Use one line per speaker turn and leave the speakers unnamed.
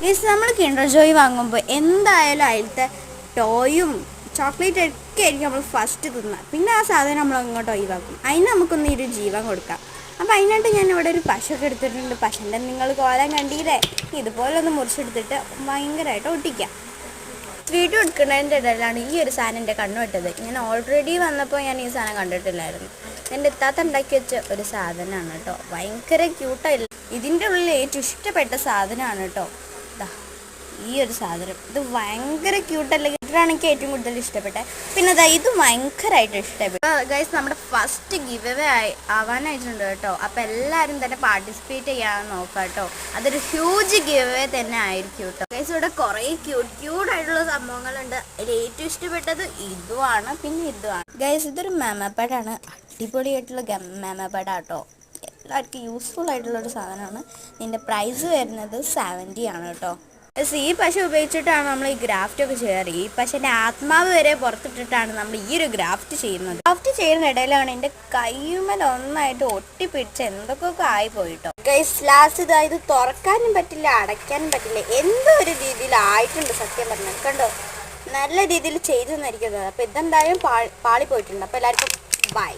Guys നമ്മൾ Kinder Joy വാങ്ങുമ്പോൾ എന്തായാലും അതിലത്തെ ടോയും ചോക്ലേറ്റ് ഒക്കെ ആയിരിക്കും നമ്മൾ ഫസ്റ്റ് തിന്നുക പിന്നെ ആ സാധനം നമ്മൾ അങ്ങോട്ട് ഒഴിവാക്കും. അതിന് നമുക്കൊന്ന് ഒരു ജീവൻ കൊടുക്കാം. അപ്പോൾ അതിനായിട്ട് ഞാൻ ഇവിടെ ഒരു പശൊക്കെ എടുത്തിട്ടുണ്ട്. പശന്റെ നിങ്ങൾ കോലം കണ്ടില്ലേ? ഇതുപോലെ ഒന്ന് മുറിച്ചെടുത്തിട്ട് ഭയങ്കരമായിട്ട് ഒട്ടിക്കാം. വീഡിയോ എടുക്കുന്നതിന്റെ ഇടയിലാണ് ഈ ഒരു സാധനം എന്റെ കണ്ണു വിട്ടത്. ഞാൻ ഓൾറെഡി വന്നപ്പോൾ ഞാൻ ഈ സാധനം കണ്ടിട്ടില്ലായിരുന്നു. എന്റെ ഇത്താത്ത ഉണ്ടാക്കി വെച്ച ഒരു സാധനമാണ് കേട്ടോ. ഭയങ്കര ക്യൂട്ടായില്ല ഇതിന്റെ ഉള്ളിൽ ഏറ്റവും ഇഷ്ടപ്പെട്ട സാധനമാണ് കേട്ടോ. ഈ ഒരു സാധനം. ഇത് ഭയങ്കര ക്യൂട്ടല്ലേ ഇതാണ് എനിക്ക് ഏറ്റവും കൂടുതൽ ഇഷ്ടപ്പെട്ടത് പിന്നെ അതാ ഇത് ഭയങ്കരമായിട്ട് ഇഷ്ടപ്പെട്ടു. ഗൈസ് നമ്മുടെ ഫസ്റ്റ് ഗിവ് അവേ ആയി ആവാനായിട്ടുണ്ട് കേട്ടോ. അപ്പോൾ എല്ലാവരും തന്നെ പാർട്ടിസിപ്പേറ്റ് ചെയ്യാൻ നോക്കാം കേട്ടോ. അതൊരു ഹ്യൂജ് ഗിവ് അവേ തന്നെ ആയിരിക്കും കേട്ടോ. ഗൈസ് ഇവിടെ കുറേ ക്യൂട്ട് ക്യൂട്ട് ആയിട്ടുള്ള സംഭവങ്ങളുണ്ട്. അതിൽ ഏറ്റവും ഇഷ്ടപ്പെട്ടത് ഇതുമാണ് പിന്നെ ഇതുമാണ്. ഗൈസ് ഇതൊരു മെമ്മപ്പാടാണ് അടിപൊളിയായിട്ടുള്ള മെമ്മപ്പാടാട്ടോ എല്ലാവർക്കും യൂസ്ഫുൾ ആയിട്ടുള്ളൊരു സാധനമാണ്. ഇതിന്റെ പ്രൈസ് വരുന്നത് സെവന്റി ആണ് കേട്ടോ. ഈ പശ ഉപയോഗിച്ചിട്ടാണ് നമ്മൾ ഈ ഗ്രാഫ്റ്റ് ഒക്കെ ചെയ്യാറ്. ഈ പശന്റെ ആത്മാവ് വരെ പുറത്തിട്ടിട്ടാണ് നമ്മൾ ഈ ഒരു ഗ്രാഫ്റ്റ് ചെയ്യുന്നത്. ഗ്രാഫ്റ്റ് ചെയ്യുന്ന ഇടയിലാണ് എന്റെ കയ്യുമ്മൽ ഒന്നായിട്ട് ഒട്ടിപ്പിടിച്ച് എന്തൊക്കെയൊക്കെ ആയി പോയിട്ടോ ഗൈസ് ലാസ്റ്റ് ഇതാ ഇത് തുറക്കാനും പറ്റില്ല അടയ്ക്കാനും പറ്റില്ല. എന്തോ ഒരു രീതിയിൽ ആയിട്ടുണ്ട് സത്യം പറഞ്ഞാൽ. കണ്ടോ? നല്ല രീതിയിൽ ചെയ്തു തന്നിരിക്കുന്നത്. അപ്പോൾ ഇതെന്തായാലും പാളി പോയിട്ടുണ്ട് അപ്പോൾ എല്ലാവർക്കും ബൈ